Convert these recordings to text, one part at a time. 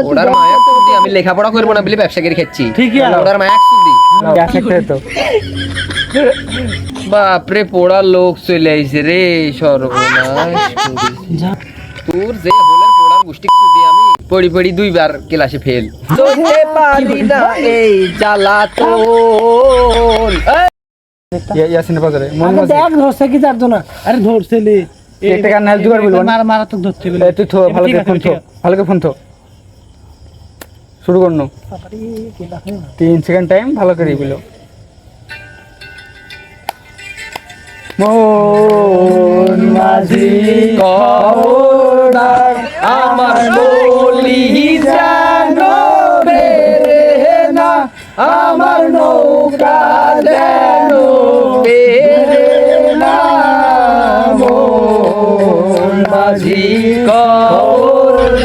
ওটার মায়া সুদি আমি লেখাপড়া করব না বলে ব্যবসা করে খাচ্ছি। ঠিকই আছে। ওটার মায়া সুদি তো। বাপরে পোড়া লোক চলে আইছে রে সর্বনাশ। তোর যে হোলের পোড়ার গোষ্ঠী সুদি আমি পড়ি পড়ি দুইবার ক্লাসে ফেল চলতে পারি না এই জ্বালাতন এই, ইয়াসিনের বাজারে মন আগে দেখ ধরছে কি তার জন্য? আরে ধরছে লে একটা গান হেল্প জোগাড় বলব মার মারাত্মক ধরছে বলে। তুই থো ভালো করে ফোন থো ভালো করে ফোন থো। শুরু করুন। তিন সেকেন্ড টাইম ভালো করে বলো মন মাঝি আমার বলি না আমার নৌকা বেরে না।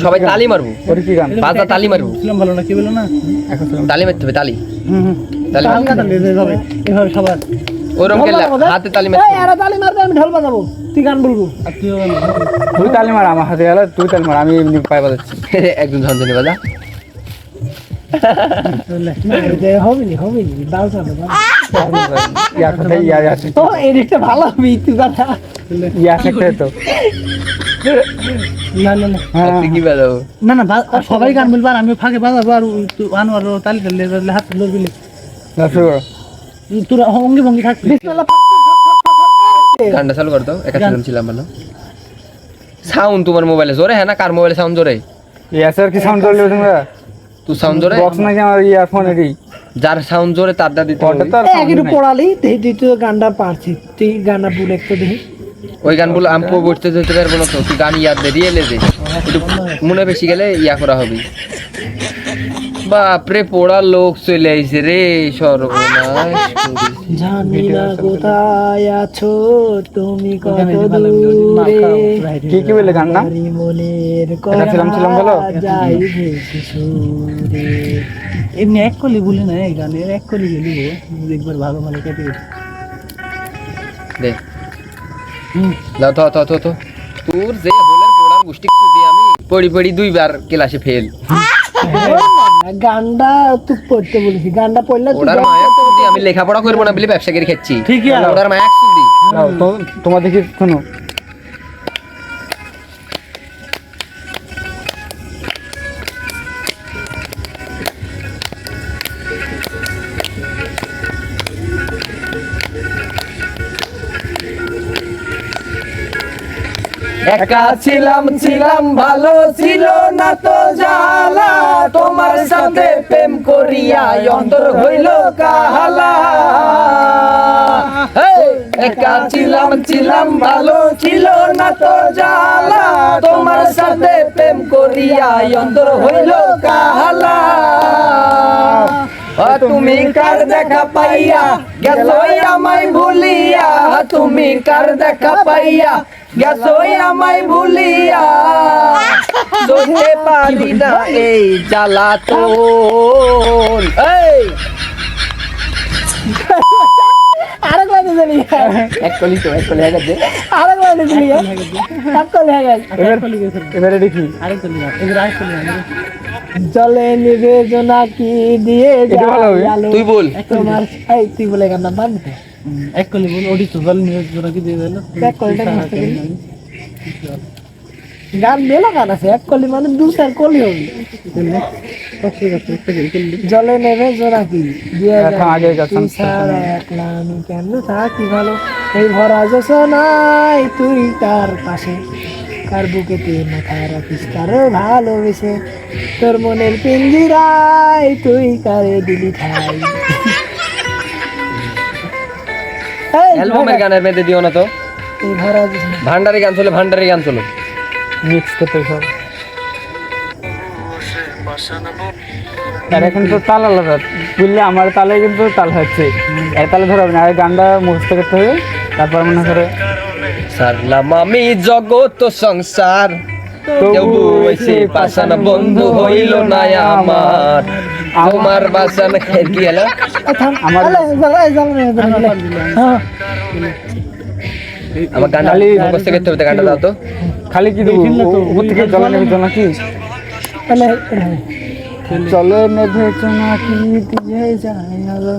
সবাই তালি মারবো। বাজা তালি মারবো। ভালো না কি বলো না? এখন তালি মারতে হবে তালি। হুম হুম। তালি এভাবে সবার। ওরকম খেলে হাতে তালি মারতে এরা তালি মারবে আমি ঢোল বাজাবো। তুই গান বলব। তুই তুই তালি মার আমার হাতে গেল তুই তালি মার আমি এমনি পায়ে বাজাচ্ছি। একজন ঝনঝনি বাজা। হবে নি হবে নি আছে তো এদিকটা ভালো হবে তুই কথা। ইয়ার সাথে তো। না না না। তুই কি বাজাবো? না না বা- সবাই গান বলব আর আমি ফাঁকে বাজাবো আর আনোয়ার তালি তালি তালি হাত শুরু তোর অঙ্গি ভঙ্গি থাকবি। গানটা চালু করতো একা ছিলাম ভালো সাউন্ড তোমার মোবাইলে জোরে হ্যাঁ না কার মোবাইলে সাউন্ড জোরে? ইয়াসের কি সাউন্ড করলে তোমরা তুই সাউন্ড জোরে? বক্স নাকি আমার ইয়ারফোন এটি যার সাউন্ড জোরে দিতে ওটা তো আর একটু পড়ালি তুই তুই তো গানটা পারছি তুই গানটা বলে একটু দেখি। ওই গানগুলো আমি পড়তে যেতে পারব না তো তুই গান ইয়াদ দে দিয়ে এলে দে একটু মনে বেশি গেলে ইয়া করা হবে। বাপরে পোড়া লোক চলে আইছে রে সর্বনাশ জানি না কোথায় আছো তুমি কত দূরে? কি কি বলে গান না মনের এটা ছিলাম ছিলাম বলো? এমনি এক কলি বলি না এই গানের এক কলি গেলি একবার ভালো ভালো কেটে দে। দাও তো তো তো তো তোর যে হোলের পোড়ার গোষ্ঠী আমি পড়ি পড়ি দুইবার ক্লাসে ফেল গান্ডা তুই পড়তে বলেছি গান্ডা পড়লে তুই মায়া তো আমি লেখাপড়া করব না বলে ব্যবসা করে খাচ্ছি। ঠিকই আছে। ওটার মায়া সুদি নাও, তো- তোমার শোনো একা ছিলাম ছিলাম, ভালো ছিল না তো জালা তোমার সাথে প্রেম করিয়া অন্তর হইল কাহালা। একা ছিলাম ছিলাম, ভালো ছিল না তো জালা তোমার সাথে প্রেম করিয়া অন্তর হইল কাহালা। তুমি কার দেখা পাইয়া? গেছই আমায় ভুলিয়া। তুমি কার দেখা পাইয়া? গেছই আমায় ভুলিয়া। সইতে পারি না এই জ্বালাতন এই! আরেক লাইনে চলি এক কলি তো এক কলি গেছে। আরেক লাইনে এক কলি গেছে। এবারে দেখি। আরেক কলি এবার আরেক কলি জলে নিবেদনা কি দিয়ে তুই বল। তোমার তুই বলে গান নাম পারবি এক কলি বল ওডি তো জল নিবেদনা কি দিয়ে দিল? এক কলিটা গান মেলা গান আছে এক কলি মানে দু চার কলি হবে। জলে নেবে জোনাকি দিয়ে আগে আমি কেন থাকি ভালো? এই ভরা নাই তুই তার পাশে। কার বুকেতে মাথা রাখিস কারও ভালোবেসে? তোর মনের পিঞ্জিরায় তুই কারে দিলি ঠাই? অ্যালবামের গানের মেয়েদের দিও না তো। ভান্ডারি গান চলে ভান্ডারি গান চলো। মিক্স করতে সব। আর এখন তো তাল আলাদা। বুঝলে আমার তালে কিন্তু তাল হচ্ছে। এক তালে ধরা হবে না আর গানটা মুখস্থ করতে হবে। তারপর মনে করে সারলাম আমি জগৎ সংসার। তবু এসে পাশান বন্ধু হইল না আমার। আমার বাসান কি হলো? আমার- হ্যাঁ। আমার গানটা খালি- মুখস্থ করতে হবে গানটা দাও তো। খালি কি দেবো? উপর থেকে জলে নেবে তো নাকি? তাহলে চলে নেবে তো নাকি দিয়ে যায় আলো।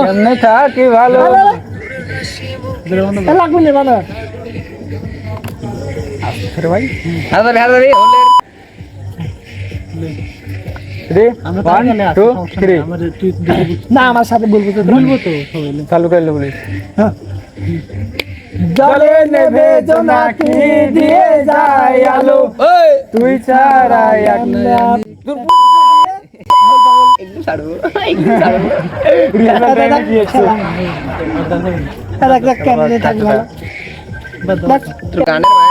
কেমনে থাকি ভালো? লাগবে না মানে ভাই হাজারি হাজারি হলে না আমার সাথে বলব তো বলব তো চালু করলে বলিস। জলে নেবে জোনাকি দিয়ে যায় আলো। তুই ছাড়া এক গানের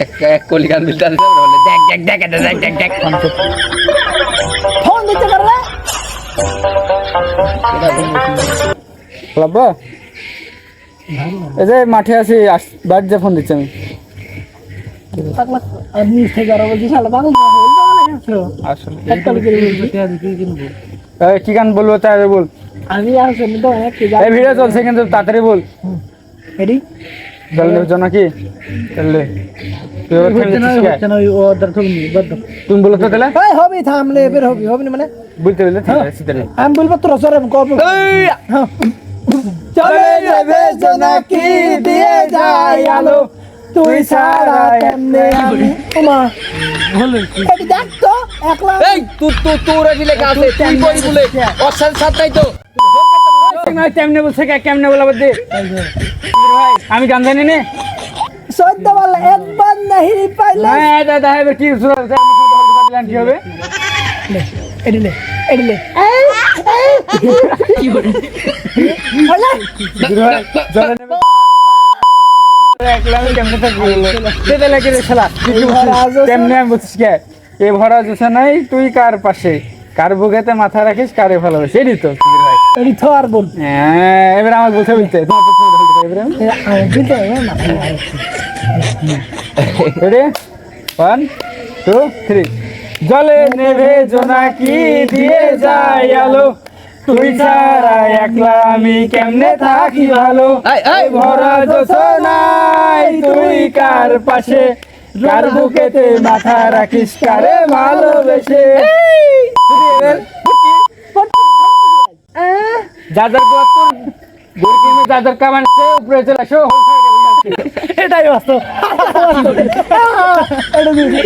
এক কলি গান মিলতে দেখ দেখ দেখ দেখ দেখ দেখ দেখ। ফোন দিতে পারবে লাব্বা এই যে মাঠে আছি আস- বাড়ি যা ফোন দিচ্ছি আমি। কি? গান বলব তাই বল। আমি আসলে তো অনেক ভিডিও চলছে কিন্তু তাড়াতাড়ি বল। এডি জল নেবে নাকি চললে তুই আবার থেমে যাচ্ছিস কে? তুমি বলো তো তাহলে। এই থামলে বের হবি হবি না মানে? তাহলে। আমি বলব তোর সরে করব হ্যাঁ। চলে যাবে জোনাকি দিয়ে যায় আলো? তুই ছাড়া কেমনে আমি? ওমা। এডি দেখ তো একলা। এই তুই তুই তোর কি লেখা আছে তুই বলি বলে ওর সাথে তো। কেমনে বলছে কে কেমনে বলা ভাই আমি গান জানি নে। সদ্য বল একবার নাহি পাইলে। হ্যাঁ কি সুর কি হবে? কি করে জলে নেবে একলা আমি কেমনে থাকব দে দে লাগে রে শালা ভরা আছে। কেমনে আমি বলছিস কে? এ ভরা জোসা নাই তুই কার পাশে? কার বুকেতে মাথা রাখিস কারে ভালোবাসি এটি তো ভাই। এডি তো আর বল হ্যাঁ এবার আমাকে বলতে বলতে তোমার প্রশ্ন বলতে হবে এবারে। আমি রেডি ওয়ান টু থ্রি জলে নেভে জোনাকি দিয়ে যায় আলো? তুই ছাড়া একলা আমি কেমনে থাকি ভালো। ভরা নাই তুই কার পাশে? কার বুকেতে মাথা রাখিস কারে ভালোবেসে? যাদের গোয়াত্তর গরকিনে যাদের কামান উপরে চলে আসো এটাই বাস্তব। এটা দিদি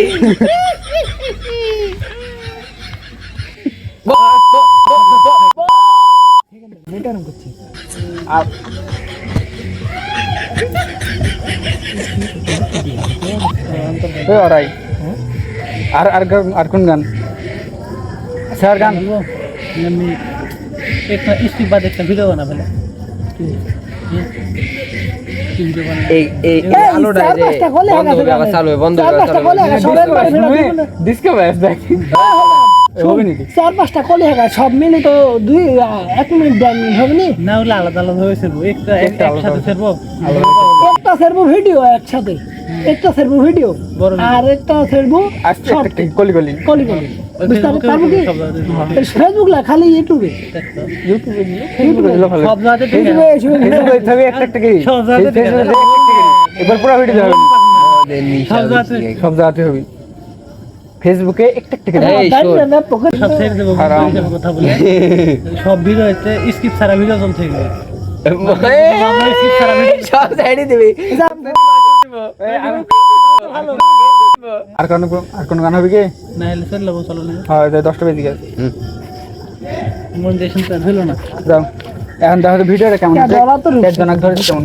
ওই ওরাই আর আর আর কোন গান? স্যার গান? একটা স্টিক বাদ একটা ভিডিও বানা ফেলে চার পাঁচটা কলে সব মিলে তো দুই এক মিনিট দেড় মিনিট হবে নি? না হলে আলাদা আলাদা হয়ে একটা একটা একসাথে একটা সেরবো ভিডিও একসাথে। একটা ভিডিও আর একটা কলি কলি। কলি কলি। ফেসবুকে পারব কি? সব ফেসবুক না খালি ইউটিউবে ছবি একটা একটা এবার পুরো ভিডিও হবে। সব জায়গাতে হবে। ফেসবুকে একটা একটা করে এই, জানি শোন। না, না, পকেট সব ছেড়ে দেবো হারাম। বুঝে যাব কথা বলে। সব ভিডিও স্কিপ ছাড়া ভিডিও চলছে। সব সাইডে দিবি এই, আর- আর কোন আর কোন গান হবে কি? না হলে চলে যাব চলো না। হয় তাই দশটা বেজে গেছে। মন শুনতে হলো না। যাও। এখন দেখো ভিডিওটা কেমন ধরেছে কেমন